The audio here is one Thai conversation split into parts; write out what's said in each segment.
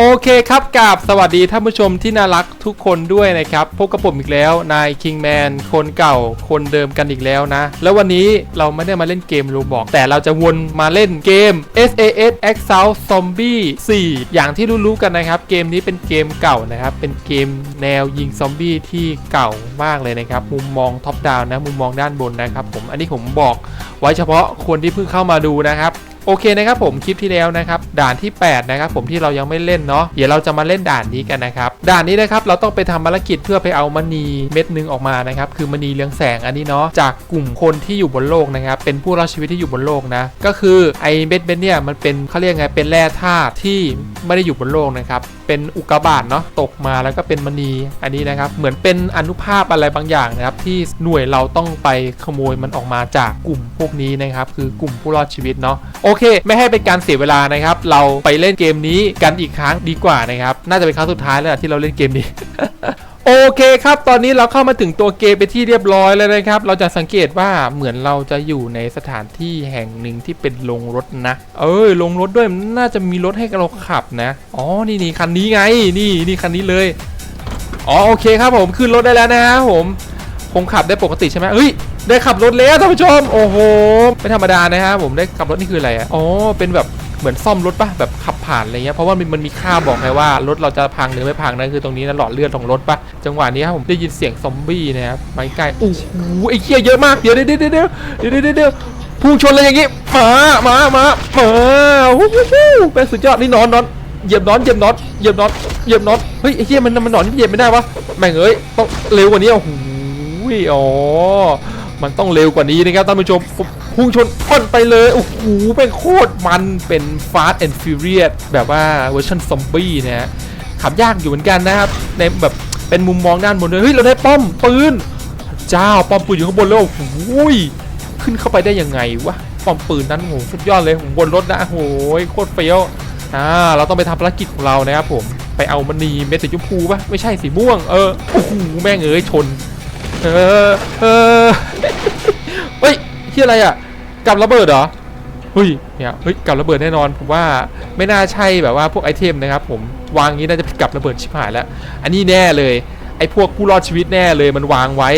โอเคครับกับสวัสดีท่านผู้ชมที่น่ารักทุกคนด้วยนะครับ พบกับผมอีกแล้วนายคิงแมนคนเก่าคนเดิมกันอีกแล้วนะ แล้ววันนี้เราไม่ได้มาเล่นเกมรูบอก แต่เราจะวนมาเล่นเกม SAS Exile Zombie 4 อย่างที่รู้ๆกันนะครับ เกมนี้เป็นเกมเก่านะครับ เป็นเกมแนวยิงซอมบี้ที่เก่ามากเลยนะครับ มุมมองท็อปดาวนะ มุมมองด้านบนนะครับผมอันนี้ผมบอกไว้เฉพาะคนที่เพิ่งเข้ามาดูนะครับ โอเคนะครับผมคลิปที่แล้วนะครับด่านที่ 8 นะครับผมที่เรายังไม่เล่นเนาะเดี๋ยวเราจะมาเล่นด่านนี้กันนะครับด่านนี้นะครับเราต้องไปทำภารกิจเพื่อไปเอามณีเม็ดหนึงออกมานะครับคือมณีเรืองแสงอันนี้เนาะจากกลุ่มคนที่อยู่บนโลกนะครับเป็นผู้รอดชีวิตที่อยู่บนโลกนะก็คือไอ้เม็ดเม็ดเนี่ยมันเป็นเขาเรียกไงเป็นแร่ธาตุที่ไม่ได้อยู่บนโลกนะครับเป็นอุกกาบาตเนาะตกมาแล้วก็เป็นมณีอันนี้นะครับเหมือนเป็นอนุภาพอะไรบางอย่างนะครับที่หน่วยเราต้องไปขโมยมันออกมาจากกลุ่มพวกนี้นะครับคือกลุ่มผู้รอดชีวิตเนาะโอเคเค ไม่ให้เป็นการเสียเวลานะครับ เราไปเล่นเกมนี้กันอีกครั้งดีกว่านะครับ น่าจะเป็นครั้งสุดท้ายแล้วที่เราเล่นเกมนี้โอเคครับ ตอนนี้เราเข้ามาถึงตัวเกมไปที่เรียบร้อยแล้วนะครับ เราจะสังเกตว่าเหมือนเราจะอยู่ในสถานที่แห่งหนึ่งที่เป็นโรงรถนะ เอ้ยโรงรถด้วยน่าจะมีรถให้เราขับนะ อ๋อ นี่นี่คันนี้ไง นี่นี่คันนี้เลย อ๋อ โอเคครับผม ขึ้นรถได้แล้วนะฮะผม งขับได้ปกติใช่ไหมเฮ้ย ได้ขับรถแล้วท่านผู้ชม โอ้โห ไม่ธรรมดานะฮะผมได้ขับรถนี่คืออะไรอะ อ๋อ เป็นแบบเหมือนซ่อมรถปะแบบขับผ่านอะไรเงี้ยเพราะว่ามันมีค่าบอกไงว่ารถเราจะพังหรือไม่พังนะคือตรงนี้นะหลอดเลือดของรถปะจังหวะนี้ครับผมได้ยินเสียงซอมบี้นะครับไปใกล้โอ้โหไอ้เหี้ยเยอะมากเดี๋ยวเดี๋ยวเดี๋ยวเดี๋ยวเดี๋ยวเดี๋ยวพุ่งชนเลยอย่างงี้มามามามาวู้วู้วู้เป็นสุดยอดนี่นอนนอนเหยียบนอตเหยียบนอตเหยียบนอตเหยียบนอตเฮ้ยไอ้เหี้ยมันมันนอนที่เหยียบไม่ได้วะแม่งเอ้ยต้องเร็วกว่านี้โอ้โห อ๋อ มันต้องเร็วกว่านี้นะครับท่านผู้ชมพุ่งชนพ่นไปเลย โอ้โหเป็นโคตรมันเป็น Fast and Furious แบบว่าเวอร์ชันซอมบี้นะฮะขับยากอยู่เหมือนกันนะครับ ในแบบเป็นมุมมองด้านบนด้วยเฮ้ย เราได้ป้อมปืนเจ้าป้อมปืนอยู่ข้างบนแล้วโอ้โหขึ้นเข้าไปได้ยังไงวะป้อมปืนนั้นโอ้โหสุดยอดเลยผมบนรถนะโอ้โหโคตรเฟี้ยวอ่าเราต้องไปทำภารกิจของเรานะครับผมไปเอามณีเม็ดสีชมพูปะไม่ใช่สีม่วงเออโอ้โหแม่งเอ้ยชน เออเออเฮ้ยที่อะไรอะกับระเบิดเหรอเฮ้ยเนี่ยเฮ้ยกับระเบิดแน่นอนผมว่าไม่น่าใช่แบบว่าพวกไอเทมนะครับ ผมวางอย่างนี้น่าจะเป็นกับระเบิดชิบหายแล้ว อันนี้แน่เลยไอพวกผู้รอดชีวิตแน่เลยมันวางไว้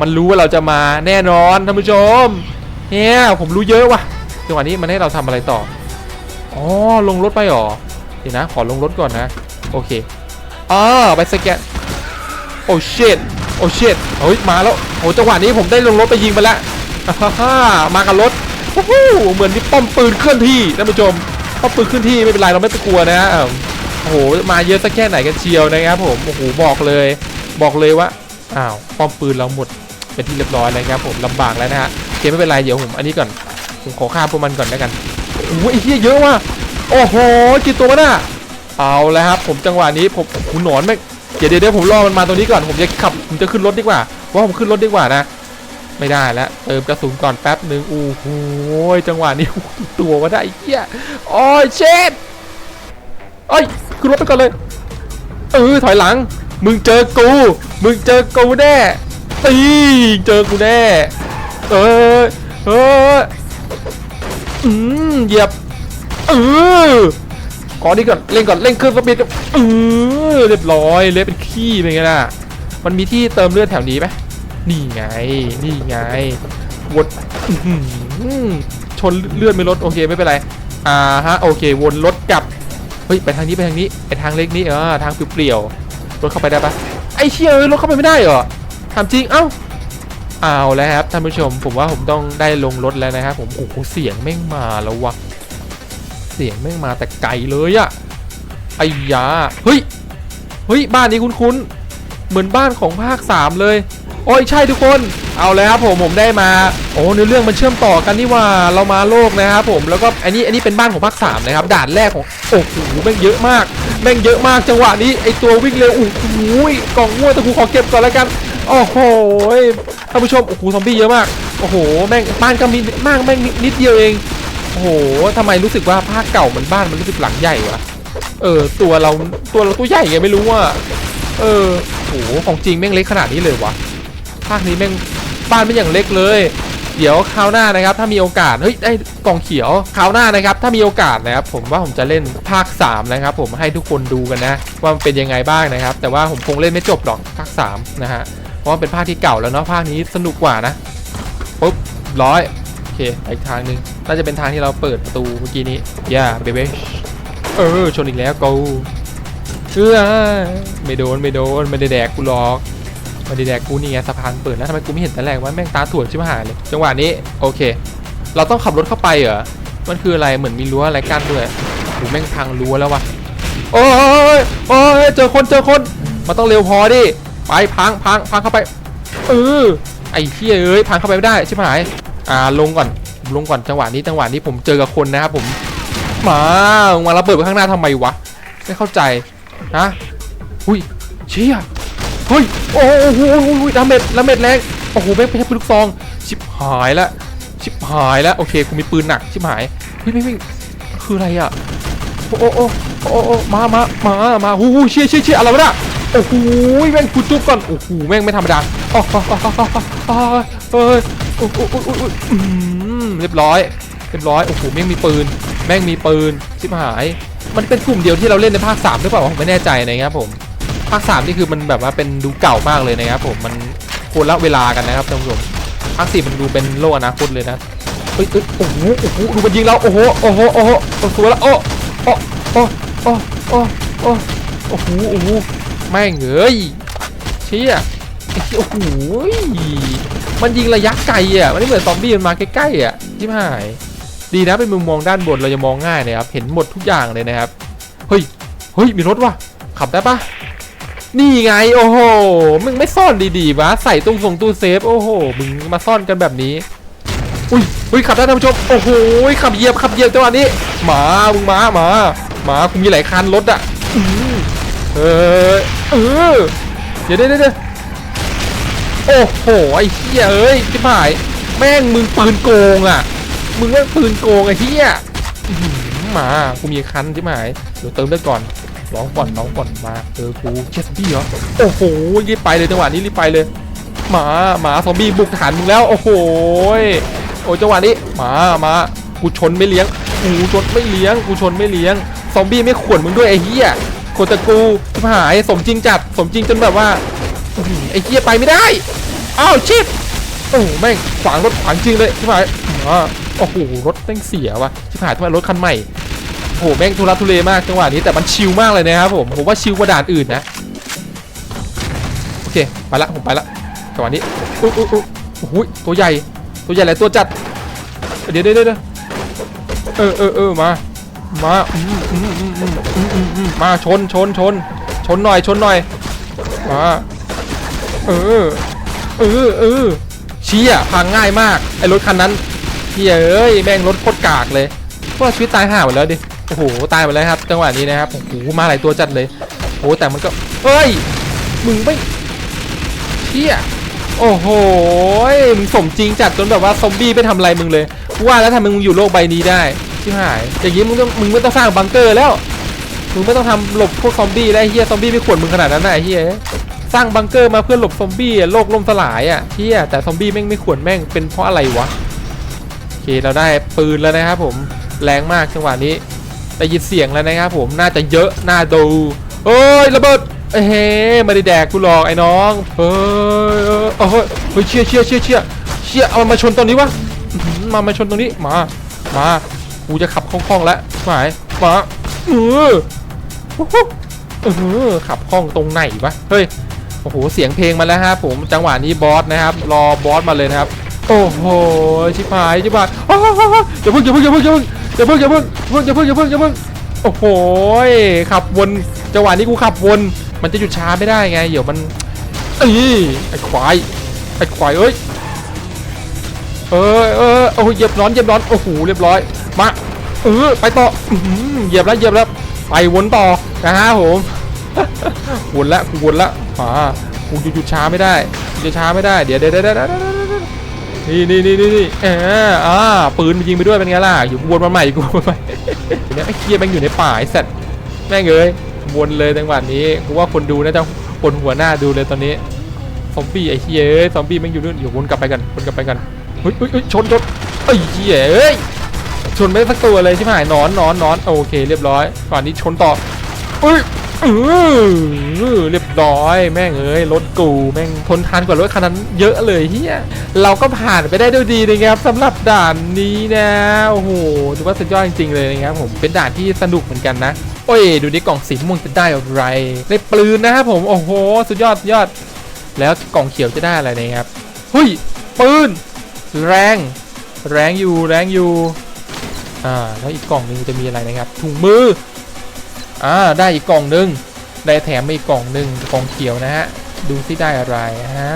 มันรู้ว่าเราจะมาแน่นอนท่านผู้ชมเนี่ยผมรู้เยอะว่ะจังหวะนี้มันให้เราทำอะไรต่ออ๋อลงรถไปหรอเดี๋ยวนะขอลงรถก่อนนะ โอเคอ่าไปสแกนโอ้เชิด โอ้เชิดเฮ้ยมาแล้วโอ้จังหวะนี้ผมได้ลงรถไปยิงไปแล้วฮ่าฮ่ามากับรถโอ้โหเหมือนที่ป้อมปืนเคลื่อนที่ท่านผู้ชมป้อมปืนเคลื่อนที่ไม่เป็นไรเราไม่ต้องกลัวนะโอ้โหมาเยอะสักแค่ไหนกันเชียวนะครับผมโอ้โหบอกเลย บอกเลยว่าอ้าวป้อมปืนเราหมดเป็นที่เรียบร้อยแล้วครับผมลำบากแล้วนะฮะโอเคไม่เป็นไรเดี๋ยวผมอันนี้ก่อนผมขอฆ่าพวกมันก่อนแล้วกันโอ้ยอ้เหี้ยเยอะว่ะโอ้โหกี่ตัวน่ะเอาแล้วครับผมจังหวะนี้ผมหูหนอนแม่ เดี๋ยวเดี๋ยวเดี๋ยวผมรอมันมาตรงนี้ก่อนผมจะขับผมจะขึ้นรถดีกว่าว่าผมขึ้นรถดีกว่านะ ไม่ได้แล้วเติมกระสุนก่อนแป๊บหนึ่งโอ้โหจังหวะนี้ตัวว่าได้เหี้ยโอ้ยเช็ดเอ้ยขึ้นรถไปก่อนเลยเออถอยหลัง มึงเจอกู มึงเจอกูแน่ตีเจอกูแน่เออเอออืมเหยียบเออ ขอนี่ก่อนเล่นก่อนเล่นเครื่องสปีดกับเออเรียบร้อยเละเป็นขี้เป็นไงล่ะมันมีที่เติมเลือดแถวนี้ไหมนี่ไงนี่ไงวนชนเลือดไม่ลดโอเคไม่เป็นไรอ่าฮะโอเควนรถกลับเฮ้ยไปทางนี้ไปทางนี้ไอทางเล็กนี้เออทางเปลี่ยวๆรถเข้าไปได้ปะไอเชี่ยเอ้ยรถเข้าไปไม่ได้เหรอถามจริงเอ้าเอาแล้วครับท่านผู้ชมผมว่าผมต้องได้ลงรถแล้วนะครับผมโอ้โหเสียงแม่งมาแล้ววะ เสียงแม่งมาแต่ไกลเลยอะไอ้ยาเฮ้ยเฮ้ยบ้านนี้คุ้นๆเหมือนบ้านของภาค 3 เลย โอ้ยใช่ทุกคนเอาแล้วครับผมผมได้มาโอ้เนื้อเรื่องมันเชื่อมต่อกันนี่ว่าเรามาโลกนะครับผมแล้วก็อันนี้อันนี้เป็นบ้านของภาค3นะครับด่านแรกของโอ้โหแม่งเยอะมาก แม่งเยอะมากจังหวะนี้ไอตัววิ่งเร็วโอ้โหกล่องง่วงแต่กูขอเก็บก่อนแล้วกันโอ้โหท่านผู้ชมโอ้โหซอมบี้เยอะมากโอ้โหแม่งบ้านก็มีมากแม่งนิดเดียวเอง โอ้โหทำไมรู้สึกว่าภาคเก่ามันบ้านมันรู้สึกหลังใหญ่วะเออ ตัวเราตัวเราตัวใหญ่ไงไม่รู้ว่า เออโหของจริงแม่งเล็กขนาดนี้เลยวะภาคนี้แม่งบ้านไม่อย่างเล็กเลย เดี๋ยวคราวหน้านะครับ ถ้ามีโอกาสเฮ้ยได้กล่องเขียวคราวหน้านะครับ ถ้ามีโอกาสนะครับ ผมว่าผมจะเล่นภาค 3 นะครับ ผมให้ทุกคนดูกันนะ ว่ามันเป็นยังไงบ้างนะครับ แต่ว่าผมคงเล่นไม่จบหรอกภาค3นะฮะเพราะว่าเป็นภาคที่เก่าแล้วเนาะภาคนี้สนุกกว่านะปุ๊บร้อย เคไปอีกทางหนึ่งน่าจะเป็นทางที่เราเปิดประตูเมื่อกี้นี้ย่าเบเบ้เออชนอีกแล้วกูเออไม่โดนไม่โดนไม่ได้แดกกูหรอกไมาดีแดกกูนี่ไงสะพานเปิดแล้วทำไมกูไม่เห็นแต่แรกว่าแม่งตาถั่วชิบหายเลยจังหวะนี้โอเค เราต้องขับรถเข้าไปเหรอมันคืออะไรเหมือนมีรั้วอะไรกั้นด้วยโหแม่งพังรั้วแล้ววะโอ้ยโอ้ยเจอคนเจอคนมันต้องเร็วพอดิไปพังพังพังเข้าไปเออไอ้เหี้ยเอ้ยพังเข้าไปไม่ได้ชิบหาย อ่าลงก่อนลงก่อนจังหวะนี้จังหวะนี้ผมเจอกับคนนะครับผมมามึงมาระเบิดไปข้างหน้าทำไมวะไม่เข้าใจฮะอุ้ยเชี่ยเฮ้ยโอ้โหดาเมจดาเมจแรงโอ้โหแม่งไม่ใช่ปืนลูกซองชิบหายแล้วชิบหายแล้วโอเคกูมีปืนหนักชิบหายเฮ้ยไม่ไม่คืออะไรอะโอ้โอ้โอ้โอ้มามามามาโอ้โหเชี่ยเชี่ยเชี่ยอะไรวะเนี่ยโอ้โหแม่งกูจุ๊บก่อนโอ้โหแม่งไม่ธรรมดาอ๋ออ๋ออ๋ออ๋ออ๋อเฮ้ย อ้โหโอ้โหโอ้โหอืมเรียบร้อยเรียบร้อยโอ้โหแม่งมีปืน แม่งมีปืนชิบหาย มันเป็นกลุ่มเดียวที่เราเล่นในภาค3หรือเปล่าผมไม่แน่ใจนะครับผมภาคสามนี่คือมันแบบว่าเป็นดูเก่ามากเลยนะครับผมมันคนละเวลากันนะครับท่านผู้ชมภาคสี่มันดูเป็นโลกอนาคตเลยนะเฮ้ยเอ้ยโอ้โหโอ้โหดูมันยิงเราโอ้โหโอ้โหโอ้โหโอ้โหสวยล้วโอ้โอ้โอ้โอ้โอ้โอ้โอ้โหโอ้โหแม่งเอ้ยเชี่ยไอ้เชี่ยโอ้โห มันยิงระยะไกลอะ มันไม่เหมือนซอมบี้มันมาใกล้ๆอะที่หาย ดีนะเป็นมุมมองด้านบนเราจะมองง่ายนะครับ เห็นหมดทุกอย่างเลยนะครับ เฮ้ย เฮ้ย มีรถว่ะ ขับได้ปะนี่ไง โอ้โห มึงไม่ซ่อนดีๆวะ ใส่ตุ้งส่งตู้เซฟ โอ้โห มึงมาซ่อนกันแบบนี้ อุ้ยอุ้ยขับได้ท่านผู้ชม โอ้โห ขับเหยียบ ขับเหยียบจังหวะนี้ หมา มึงมาหมาหมากูมีหลายคันรถอะเออเออเดี๋ยวเดี๋ยวเดี๋ยว โอ้โหไอ้เหี้ยเอ้ยจิ๋หาย แม่งมึงปืนโกงอะมึงแม่งปืนโกงไอ้เหี้ยหมา กูมีคันจิ๋หาย เดี๋ยวเติมเลือดก่อนร้องก่อนร้องก่อนมาเจอกูเชี่ยซอมบี้เหรอ โอ้โหรีบไปเลยจังหวะนี้รีบไปเลย หมาหมาซอมบี้บุกฐานมึงแล้ว โอ้โหโอ้ยจังหวะนี้หมามากูชนไม่เลี้ยงกูชนไม่เลี้ยงกูชนไม่เลี้ยง ซอมบี้ไม่ขวนมึงด้วยไอ้เหี้ยขวนต่กูชิบหายสมจริงจัดสมจริงจนแบบว่า ไอ้เหี้ยไปไม่ได้อ้าวชิบโอ้โหแม่งขวางรถขวางจริงเลยชิบหายอ่าโอ้โหรถแม่งเสียวะชิบหายทำไมรถคันใหม่โอ้โหแม่งทุรักทุเลมากจังหวะนี้แต่มันชิลมากเลยนะครับผมผมว่าชิลกว่าด่านอื่นนะโอเคไปละผมไปละจังหวะนี้อุ๊ยอุ๊ยอุ๊ยโอ้โหตัวใหญ่ตัวใหญ่หลายตัวจัดเดี๋ยวเดี๋ยวเดี๋ยวเออเออเออมามามอืมอืมอืมอืมอืมอืมมาชนชนชนชนหน่อยชนหน่อยมา เออ เออ เออเชี่ยพังง่ายมาก ไอ้รถคันนั้นเชี่ยเอ้ย แม่งรถโคตรกากเลยพวกชีวิตตายห่าหมดแล้วดิ โอ้โห ตายหมดแล้วครับ จังหวะนี้นะครับ โอ้โห มาหลายตัวจัดเลย โอ้แต่มันก็เฮ้ย มึงไม่เชี่ยโอ้โห มึงสมจริงจัดจนแบบว่าซอมบี้ไม่ทำอะไรมึงเลย ว่าแล้วทำไมมึงอยู่โลกใบนี้ได้ ชิบหาย อย่างนี้มึงต้องมึงไม่ต้องสร้างบังเกอร์แล้ว มึงไม่ต้องทำหลบพวกซอมบี้แล้วไอ้เฮียซอมบี้ไม่ขวนมึงขนาดนั้นนะเฮีย สร้างบังเกอร์มาเพื่อหลบซอมบี้โลกล่มสลายอะเฮียแต่ซอมบี้แม่งไม่ขวนแม่งเป็นเพราะอะไรวะโอเคเราได้ปืนแล้วนะครับผมแรงมากจังหวะนี้ได้ยินเสียงแล้วนะครับผมน่าจะเยอะน่าดูเอ้ยระเบิดเอ้ไม่ได้แดกกูหรอกไอ้น้องเฮ้ยเอ้ยเอ้ยเฮ้ยเชี่ยเชี่ยเชี่ยเชี่ยเชี่ยเอามาชนตรงนี้วะมามาชนตรงนี้มามากูจะขับคล่องๆแล้วหมายมาเออขับคล่องตรงไหนวะเฮ้ย อ้โหเสียงเพลงมาแล้วครับผมจังหวะนี้บอสนะครับ รอบอสมาเลยนะครับโอ้โหชิบหายชิบหายอย่าพิ่งอย่าพิ่งอย่าพิ่งอย่าพิ่งอย่าพิ่งอย่าพิ่งอย่าพิ่งอย่าพิ่งอย่าพิ่งโอ้โหขับวนจังหวะนี้กูขับวน มันจะหยุดช้าไม่ได้ไงเดี๋ยวมันเอ้ไอ้ควายไอ้ควายเอ้ยเออเออโอ้โหเหยียบร้อนเหยียบร้อนโอ้โหเรียบร้อยมาเออไปต่อเหยียบแล้วเหยียบแล้วไปวนต่อนะฮะผม วนละกูวนละอ่ากูหยุดหยุดช้าไม่ได้กูจะช้าไม่ได้เดี๋ยวเดี๋ยวเดี๋ยวเดี๋ยวนี่นี่นี่นี่เอออ่าปืนมันยิงไปด้วยเป็นไงล่ะอยู่วนมาใหม่อยู่วนมาใหม่เนี่ยไอ้เคียแม่งอยู่ในป่าไอ้สัตว์แม่งเอ้ยวนเลยจังหวะนี้กูว่าคนดูน่าจะปนหัวหน้าดูเลยตอนนี้ซอมบี้ไอ้เคียเอ้ยซอมบี้แม่งอยู่นู่นอยู่วนกลับไปกันวนกลับไปกันเฮ้ยเฮ้ยชนชนเอ้เหี้ยเอ้ยชนไม่สักตัวเลยใช่ไหมนอนนอนนอนโอเค เรียบร้อยก่อนนี้ชนต่อเอ้ย เออเรียบร้อย แม่งเอ้ยรถกู แม่งทนทานกว่ารถคันนั้นเยอะเลยเฮียเราก็ผ่านไปได้ด้วยดีนะครับสำหรับด่านนี้นะโอ้โหถือว่าสุดยอดจริงๆเลยนะครับผมเป็นด่านที่สนุกเหมือนกันนะโอ้ยดูดิกล่องสีม่วงจะได้อะไรได้ปืนนะครับผมโอ้โห สุดยอดสุดยอด แล้วกล่องเขียวจะได้อะไรนะครับเฮ้ยปืนแรง แรงอยู่แรงอยู่อ่าแล้วอีกกล่องหนึงจะมีอะไรนะครับถุงมือ อ่าได้อีกกล่องหนึง ได้แถมมาอีกกล่องหนึงกล่องเขียวนะฮะ ดูที่ได้อะไรฮะ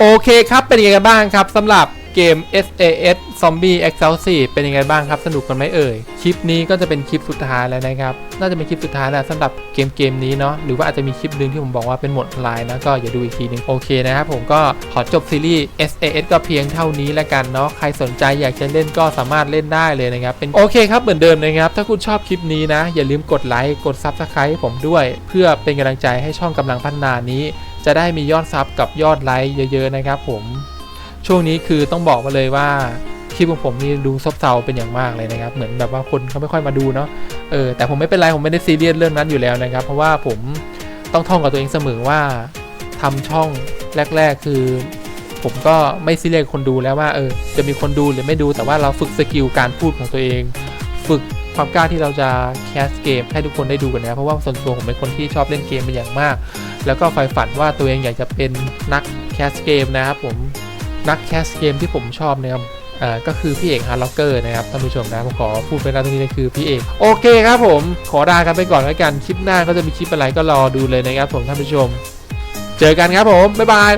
โอเคครับเป็นยังไงกันบ้างครับสำหรับ เกม SAS Zombie e x c e l s i เป็นยังไงบ้างครับ สนุกกันไหมเอ่ย คลิปนี้ก็จะเป็นคลิปสุดท้ายแล้วนะครับ น่าจะเป็นคลิปสุดท้ายแล้วสำหรับเกมเกมนี้เนาะ หรือว่าอาจจะมีคลิปหนึ่งที่ผมบอกว่าเป็นหมดไลน์นะ ก็อย่าดูอีกทีหนึง โอเคนะครับผมก็ขอจบซีรีส์ SAS ก็เพียงเท่านี้แล้วกันเนาะ ใครสนใจอยากจะเล่นก็สามารถเล่นได้เลยนะครับ เป็นโอเคครับเหมือนเดิมนะครับ ถ้าคุณชอบคลิปนี้นะ อย่าลืมกดไลค์ กด Subscribe ให้ผมด้วย เพื่อเป็นกำลังใจให้ช่องกำลังพัฒนานี้ จะได้มียอดซับกับยอดไลค์เยอะ ๆ นะครับผม ช่วงนี้คือต้องบอกมาเลยว่าคลิปของผมนี่ดูซบเซาเป็นอย่างมากเลยนะครับ เหมือนแบบว่าคนเขาไม่ค่อยมาดูเนาะเออแต่ผมไม่เป็นไรผมไม่ได้ซีเรียสเรื่องนั้นอยู่แล้วนะครับ เพราะว่าผมต้องท่องกับตัวเองเสมอว่าทำช่องแรก ๆ คือ ผมก็ไม่ซีเรียสคนดูแล้วว่าเออจะมีคนดูหรือไม่ดูแต่ว่าเราฝึกสกิลการพูดของตัวเอง ฝึกความกล้าที่เราจะแคสเกมให้ทุกคนได้ดูกันนะเพราะว่าส่วนตัวผมเป็นคนที่ชอบเล่นเกมเป็นอย่างมาก แล้วก็ใฝ่ฝันว่าตัวเองอยากจะเป็นนักแคสเกมนะครับผม นักแคสเกมที่ผมชอบนะครับก็คือพี่เอกฮาร์ล็อกเกอร์นะครับท่านผู้ชมนะผมขอพูดไปนะตรงนี้เลยคือพี่เอกโอเคครับผมขอลากันไปก่อนแล้วกันคลิปหน้าก็จะมีคลิปอะไรก็รอดูเลยนะครับผมท่านผู้ชม เจอกันครับผมบ๊ายบาย